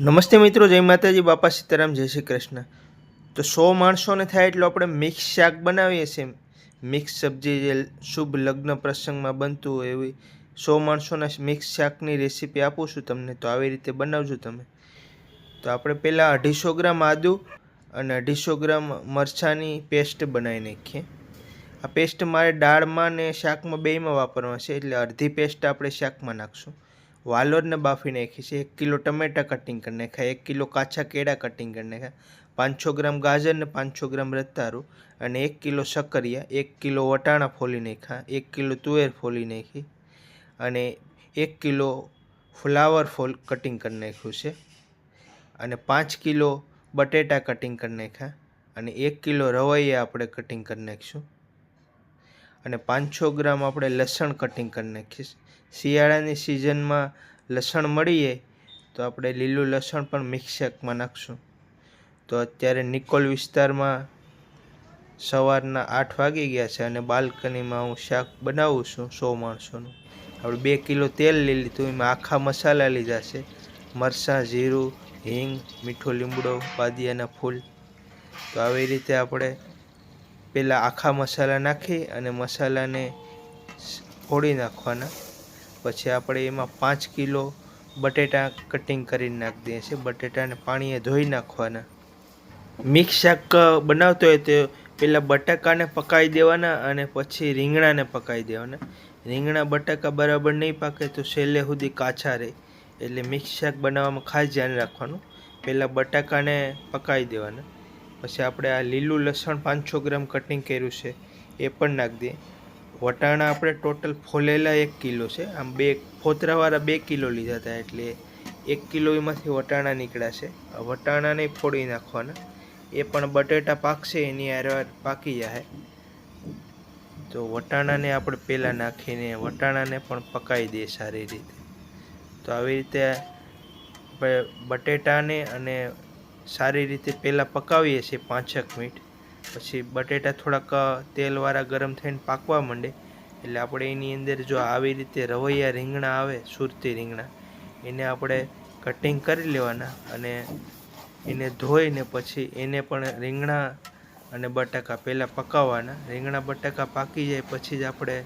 નમસ્તે મિત્રો, જય માતાજી, બાપા સીતારામ, જય શ્રી કૃષ્ણ. તો સો માણસોને થાય એટલું આપણે મિક્સ શાક બનાવીએ છીએ મિક્સ સબ્જી જે શુભ લગ્ન પ્રસંગમાં બનતું હોય એવી સો માણસોના મિક્સ શાકની રેસીપી આપું છું તમને. તો આવી રીતે બનાવજો તમે. તો આપણે પહેલાં અઢીસો ગ્રામ આદુ અને અઢીસો ગ્રામ મરચાંની પેસ્ટ બનાવી નાખીએ. આ પેસ્ટ મારે દાળમાં ને શાકમાં બેયમાં વાપરવા છે, એટલે અડધી પેસ્ટ આપણે શાકમાં નાખશું. વાલોરને બાફી નાખી છે. એક કિલો ટમેટા કટિંગ કરી નાખ્યા. એક કિલો કાચા કેળા કટિંગ કરી નાખ્યા. પાંચસો ગ્રામ ગાજર ને પાંચસો ગ્રામ રતારું અને એક કિલો શક્કરિયા, એક કિલો વટાણા ફોલી નાખ્યા, એક કિલો તુવેર ફોલી નાખી અને એક કિલો ફ્લાવર ફોલ કટિંગ કરી નાખ્યું છે. અને પાંચ કિલો બટેટા કટિંગ કરી નાખ્યા અને એક કિલો રવૈયા આપણે કટિંગ કરી નાખીશું. અને પાંચસો ગ્રામ આપણે લસણ કટિંગ કરી નાખીશ. શિયાળાની સિઝનમાં લસણ મળીએ, તો આપણે લીલું લસણ પણ મિક્સ શાકમાં નાખશું. તો અત્યારે નિકોલ વિસ્તારમાં સવારના આઠ વાગી ગયા છે અને બાલ્કનીમાં હું શાક બનાવું છું સો માણસોનું. આપણે બે કિલો તેલ લઈ લીધું, એમાં આખા મસાલા લીધા છે. મરચાં, જીરું, હિંગ, મીઠો લીમડો, બાદિયાના ફૂલ. તો આવી રીતે આપણે પહેલાં આખા મસાલા નાખી અને મસાલાને ફોડી નાખવાના. પછી આપણે એમાં પાંચ કિલો બટેટા કટિંગ કરીને નાખી દઈએ છીએ. બટેટાને પાણીએ ધોઈ નાખવાના. મિક્સ શાક બનાવતો હોય તો પહેલાં બટાકાને પકાવી દેવાના અને પછી રીંગણાને પકાવી દેવાના. રીંગણા બટાકા બરાબર નહીં પાકે તો છેલ્લે સુધી કાચા રહે. એટલે મિક્સ શાક બનાવવામાં ખાસ ધ્યાન રાખવાનું. પહેલાં બટાકાને પકાવી દેવાના. પછી આપણે આ લીલું લસણ પાંચસો ગ્રામ કટિંગ કર્યું છે. એ પણ નાખી દઈએ. વટાણા આપણે ટોટલ ફોલેલા એક કિલો છે. આમ બે ફોતરાવાળા બે કિલો લીધા હતા એટલે એક કિલો એમાંથી વટાણા નીકળ્યા છે. વટાણાને ફોડી નાખવાના. એ પણ બટેટા પાકશે, એની આરવાર પાકી જાય તો વટાણાને આપણે પહેલાં નાખીને વટાણાને પણ પકાવી દઈએ સારી રીતે. તો આવી રીતે બટેટાને અને સારી રીતે પહેલાં પકાવીએ છીએ પાંચેક મિનિટ. પછી બટેટા થોડાક તેલવાળા ગરમ થઈને પાકવા માંડે. એટલે આપણે એની અંદર જો આવી રીતે રવૈયા રીંગણા આવે, સુરતી રીંગણા, એને આપણે કટિંગ કરી લેવાના અને એને ધોઈને પછી એને પણ રીંગણા અને બટાકા પહેલાં પકાવવાના. રીંગણા, બટાકા પાકી જાય પછી જ આપણે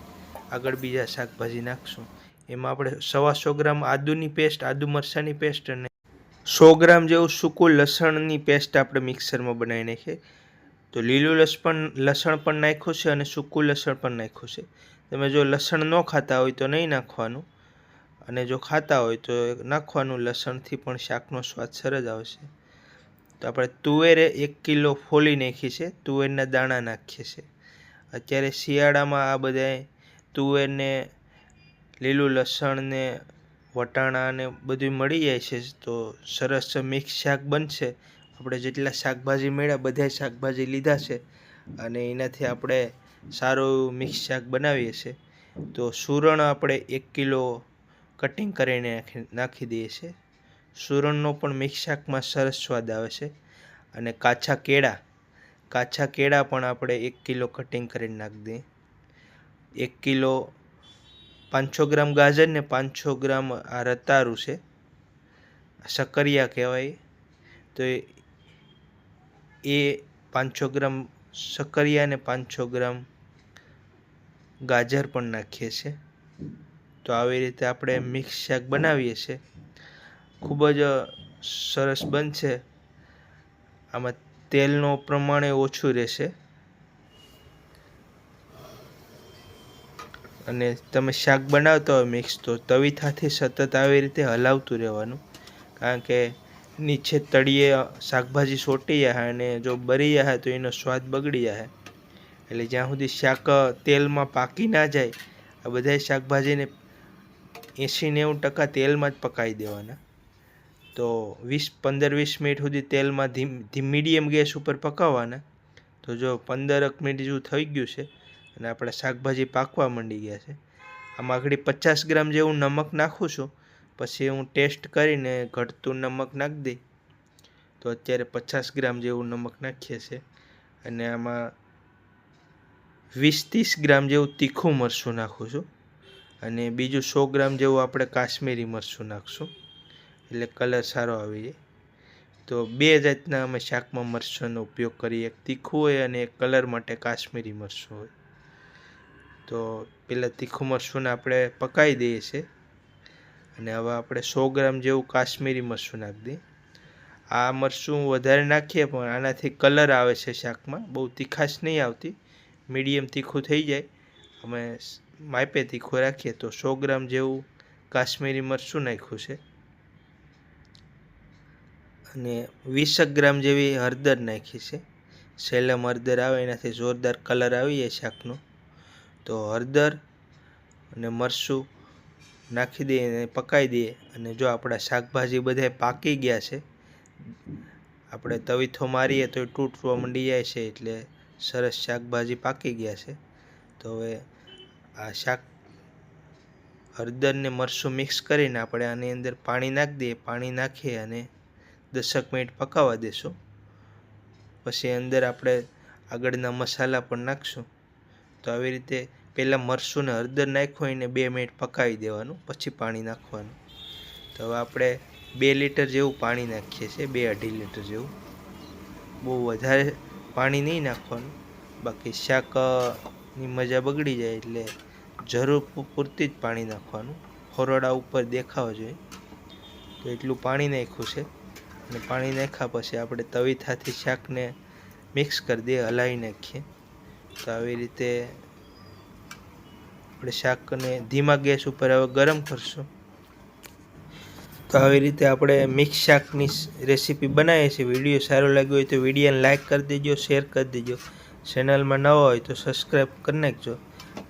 આગળ બીજા શાકભાજી નાખશું. એમાં આપણે સવા સો ગ્રામ આદુની પેસ્ટ, આદુ મરચાંની પેસ્ટ અને સો ગ્રામ જેવું સૂકું લસણની પેસ્ટ આપણે મિક્સરમાં બનાવી નાખીએ. તો લીલું લસણ લસણ પણ નાખ્યું છે અને સૂકું લસણ પણ નાખ્યું છે. તમે જો લસણ ન ખાતા હોય તો નહીં નાખવાનું. અને જો ખાતા હોય તો નાખવાનું, લસણથી પણ શાકનો સ્વાદ સરસ આવશે તો આપણે તુવેરે એક કિલો ફોલી નાખી છે, તુવેરના દાણા નાખીએ છીએ અત્યારે શિયાળામાં આ બધા તુવેરને, લીલું લસણને, વટાણાને બધું મળી જાય છે, તો સરસ મિક્સ શાક બનશે. આપણે જેટલા શાકભાજી મળ્યા બધા શાકભાજી લીધા છે અને એનાથી આપણે સારું મિક્સ શાક બનાવીએ છીએ. તો સુરણ આપણે એક કિલો કટિંગ કરીને નાખી દઈએ છીએ. સુરણનો પણ મિક્સ શાકમાં સરસ સ્વાદ આવે છે. અને કાચા કેળા કાચા કેળા પણ આપણે એક કિલો કટિંગ કરીને નાખી દઈએ. એક કિલો પાંચસો ગ્રામ ગાજર ને પાંચસો ગ્રામ આ રતારું છે. સકરિયા કહેવાય. તો એ પાંચસો ગ્રામ શક્કરિયા ને પાંચસો ગ્રામ ગાજર પણ નાખીએ છીએ. તો આવી રીતે આપણે મિક્સ શાક બનાવીએ છીએ. ખૂબ જ સરસ બનશે. આમાં તેલનો પ્રમાણે ઓછું રહેશે. અને તમે શાક બનાવતા હોય મિક્સ, તો તવીથાથી સતત આવી રીતે હલાવતું રહેવાનું. કારણ કે નીચે તળિયે શાકભાજી સોટી જાય અને જો બરી જાય તો એનો સ્વાદ બગડી જાય એટલે જ્યાં સુધી શાક તેલમાં પાકી ના જાય, આ બધા શાકભાજીને એંસી નેવું ટકા તેલમાં જ પકાવી દેવાના. તો વીસ, પંદર, વીસ મિનિટ સુધી તેલમાં ધીમ ધીમ, મીડિયમ ગેસ ઉપર પકાવવાના તો જો પંદરક મિનિટ જેવું થઈ ગયું છે અને આપણા શાકભાજી પાકવા માંડી ગયા છે. આમાં આગળ પચાસ ગ્રામ જેવું નમક નાખું છું. પછી હું ટેસ્ટ કરીને ઘટતું નમક નાખી દઈ. તો અત્યારે પચાસ ગ્રામ જેવું નમક નાખીએ છીએ અને આમાં વીસ ત્રીસ ગ્રામ જેવું તીખું મરચું નાખું છું. અને બીજું સો ગ્રામ જેવું આપણે કાશ્મીરી મરચું નાખશું. એટલે કલર સારો આવી જાય. તો બે જાતના અમે શાકમાં મરચાંનો ઉપયોગ કરીએ. એક તીખું હોય અને એક કલર માટે કાશ્મીરી મરચું હોય. તો પહેલાં તીખું મરચુંને આપણે પકાવી દઈએ છીએ. અને હવે આપણે સો ગ્રામ જેવું કાશ્મીરી મરચું નાખી દઈએ. આ મરચું વધારે નાખીએ પણ આનાથી કલર આવે છે શાકમાં, બહુ તીખાશ નહીં આવતી, મીડિયમ તીખું થઈ જાય. અમે માપે તીખું રાખીએ તો સો ગ્રામ જેવું કાશ્મીરી મરચું નાખ્યું છે. અને વીસેક ગ્રામ જેવી હળદર નાખી છે. સેલમ હળદર આવે, એનાથી જોરદાર કલર આવી જાય શાકનો. તો હળદર અને મરચું નાખી દઈએ અને પકાવી દઈએ અને જો આપણા શાકભાજી બધા પાકી ગયા છે, આપણે તવીથો મારીએ તો એ તૂટવા મંડી જાય છે એટલે સરસ શાકભાજી પાકી ગયા છે. તો હવે આ શાક હળદરને મરસું મિક્સ કરીને આપણે આની અંદર પાણી નાખી દઈએ. પાણી નાખીએ અને દસક મિનિટ પકાવવા દેશું. પછી અંદર આપણે આગળના મસાલા પણ નાખશું. તો આવી રીતે પહેલાં મરચું ને હળદર નાખ્યું એને બે મિનિટ પકાવી દેવાનું, પછી પાણી નાખવાનું. તો હવે આપણે બે લીટર જેવું પાણી નાખીએ છીએ, બે અઢી લીટર જેવું. બહુ વધારે પાણી નહીં નાખવાનું, બાકી શાકની મજા બગડી જાય એટલે જરૂર પૂરતી જ પાણી નાખવાનું. ફરોડા ઉપર દેખાવા જોઈએ. તો એટલું પાણી નાખ્યું છે અને પાણી નાખ્યા પછી આપણે તવીથાથી શાકને મિક્સ કરી દઈએ, હલાવી નાખીએ. તો આવી રીતે આપણે શાકને ધીમા ગેસ ઉપર હવે ગરમ કરશું. તો આવી રીતે આપણે મિક્સ શાકની રેસીપી બનાવીએ છીએ. વીડિયો સારો લાગ્યો હોય તો વિડીયોને લાઇક કરી દેજો, શેર કરી દેજો. ચેનલમાં નવા હોય તો સબસ્ક્રાઈબ કરી નાખજો.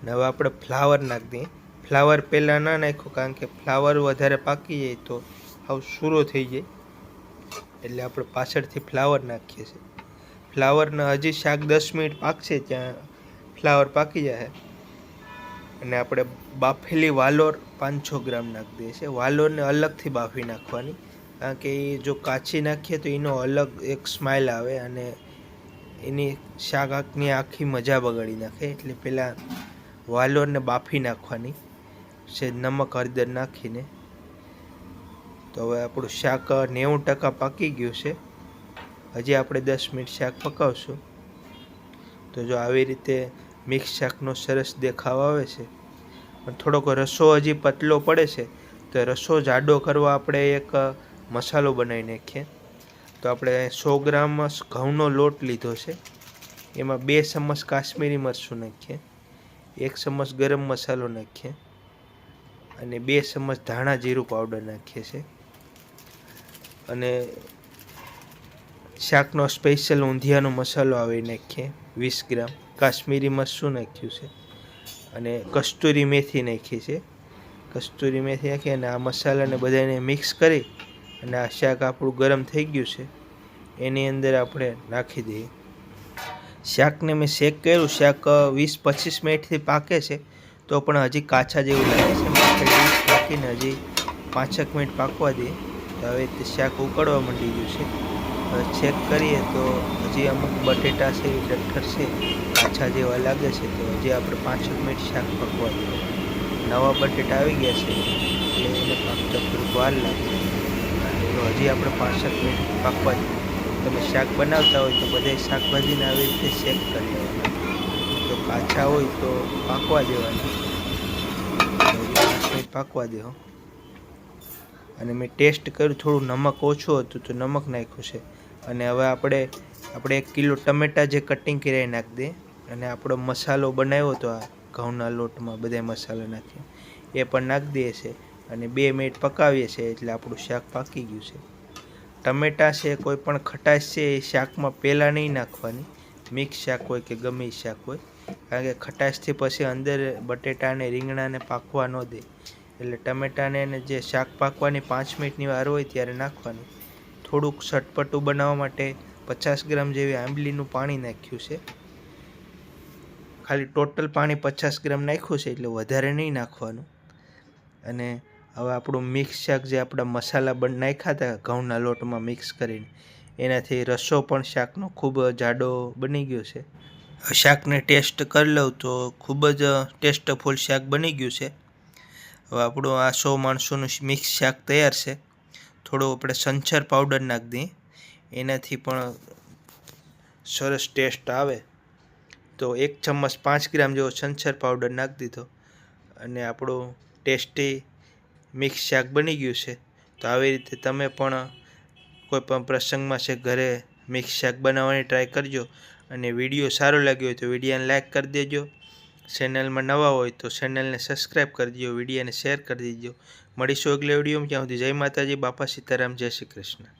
ને હવે આપણે ફ્લાવર નાખી દઈએ. ફ્લાવર પહેલાં ના નાખો કારણ કે ફ્લાવર વધારે પાકી જાય તો આવ સૂરો થઈ જાય. એટલે આપણે પાછળથી ફ્લાવર નાખીએ છીએ. ફ્લાવરના હજી શાક દસ મિનિટ પાકશે ત્યાં ફ્લાવર પાકી જાય અને આપણે બાફેલી વાલોર પાંચસો ગ્રામ નાખી દઈએ છીએ. વાલોરને અલગથી બાફી નાખવાની. કારણ કે એ જો કાચી નાખીએ તો એનો અલગ એક સ્માઇલ આવે અને એની શાકની આખી મજા બગાડી નાખે. એટલે પહેલાં વાલોરને બાફી નાખવાની. છે નમક હળદર નાખીને. તો હવે આપણું શાક નેવું ટકા પાકી ગયું છે. હજી આપણે દસ મિનિટ શાક પકાવશું. તો જો આવી રીતે મિક્સ શાકનો સરસ દેખાવ આવે છે. પણ થોડોક રસો હજી પતલો પડે છે, તો રસો જાડો કરવા આપણે એક મસાલો બનાવી નાખીએ. તો આપણે સો ગ્રામ ઘઉંનો લોટ લીધો છે. એમાં બે ચમચ કાશ્મીરી મરચું નાખીએ, એક ચમચ ગરમ મસાલો નાખીએ અને બે ચમચ ધાણા જીરું પાવડર નાખીએ છીએ અને શાકનો સ્પેશિયલ ઊંધિયાનો મસાલો આવી નાખીએ, વીસ ગ્રામ. કાશ્મીરી મરચું નાખ્યું છે. અને કસ્તુરી મેથી નાખી છે. કસ્તુરી મેથી નાખી અને આ મસાલાને બધાને મિક્સ કરી અને આ શાક આપણું ગરમ થઈ ગયું છે. એની અંદર આપણે નાખી દઈએ. શાકને મેં શેક કર્યું. શાક વીસ પચીસ મિનિટથી પાકે છે. તો પણ હજી કાચા જેવું લાગે છે. પાકીને હજી પાંચેક મિનિટ પાકવા દઈએ. તો હવે તે શાક ઉકળવા માંડી ગયું છે. ચેક કરીએ તો હજી અમુક બટેટા છે એ ડઠ્ઠર છે કાચા જેવા લાગે છે તો હજી આપણે પાંચેક મિનિટ શાક પકવા દઈએ નવા બટેટા આવી ગયા છે, એટલે એને પાકતા થોડીક વાર લાગે. તો હજી આપણે પાંચેક મિનિટ પાકવા દઈએ તમે શાક બનાવતા હોય તો બધા શાકભાજીને આવી રીતે ચેક કરી લેવાના. જો કાચા હોય તો પાકવા દેવાના. પાંચ મિનિટ પાકવા દેવો અને મેં ટેસ્ટ કર્યું, થોડું નમક ઓછું હતું તો નમક નાખ્યું છે. અને હવે આપણે આપણે એક કિલો ટમેટા જે કટિંગ કરી નાખી દે અને આપણો મસાલો બનાવ્યો હતો આ ઘઉંના લોટમાં બધા મસાલા નાખીએ. એ પણ નાખી દઈએ છે અને બે મિનિટ પકાવીએ છીએ એટલે આપણું શાક પાકી ગયું છે. ટમેટાં છે, કોઈ પણ ખટાશ છે એ શાકમાં પહેલાં નહીં નાખવાની. મિક્સ શાક હોય કે ગમે શાક હોય. કારણ કે ખટાશથી પછી અંદર બટેટાને, રીંગણાને પાકવા ન દે. એટલે ટમેટાને જે શાક પાકવાની પાંચ મિનિટની વાર હોય ત્યારે નાખવાનું. થોડુંક સટપટું બનાવવા માટે પચાસ ગ્રામ જેવી આંબલીનું પાણી નાખ્યું છે. ખાલી ટોટલ પાણી પચાસ ગ્રામ નાખ્યું છે એટલે વધારે નહીં નાખવાનું. અને હવે આપણું મિક્સ શાક જે આપણા મસાલા બન, નાખ્યા હતા ઘઉંના લોટમાં મિક્સ કરીને, એનાથી રસો પણ શાકનો ખૂબ જાડો બની ગયો છે. શાકને ટેસ્ટ કરી લઉં તો ખૂબ જ ટેસ્ટફુલ શાક બની ગયું છે. હવે આપણું આ સો માણસોનું મિક્સ શાક તૈયાર છે. થોડો આપણે સંચર પાવડર નાખી દઈએ. એનાથી પણ સરસ ટેસ્ટ આવે. તો એક ચમચ પાંચ ગ્રામ જેવો સંચર પાવડર નાખી દીધો. અને આપણું ટેસ્ટી મિક્સ શાક બની ગયું છે. તો આવી રીતે તમે પણ કોઈ પણ પ્રસંગમાં છે ઘરે મિક્સ શાક બનાવવાની ટ્રાય કરજો. અને વીડિયો સારો લાગ્યો હોય તો વિડીયોને લાઇક કરી દેજો. ચેનલમાં નવા હોય તો ચેનલને સબસ્ક્રાઈબ કરી દીજો વિડીયોને શેર કરી દીજો. મળીશું અગલે વિડીયોમાં. ત્યાં સુધી જય માતાજી, બાપા સીતારામ, જય શ્રી કૃષ્ણ.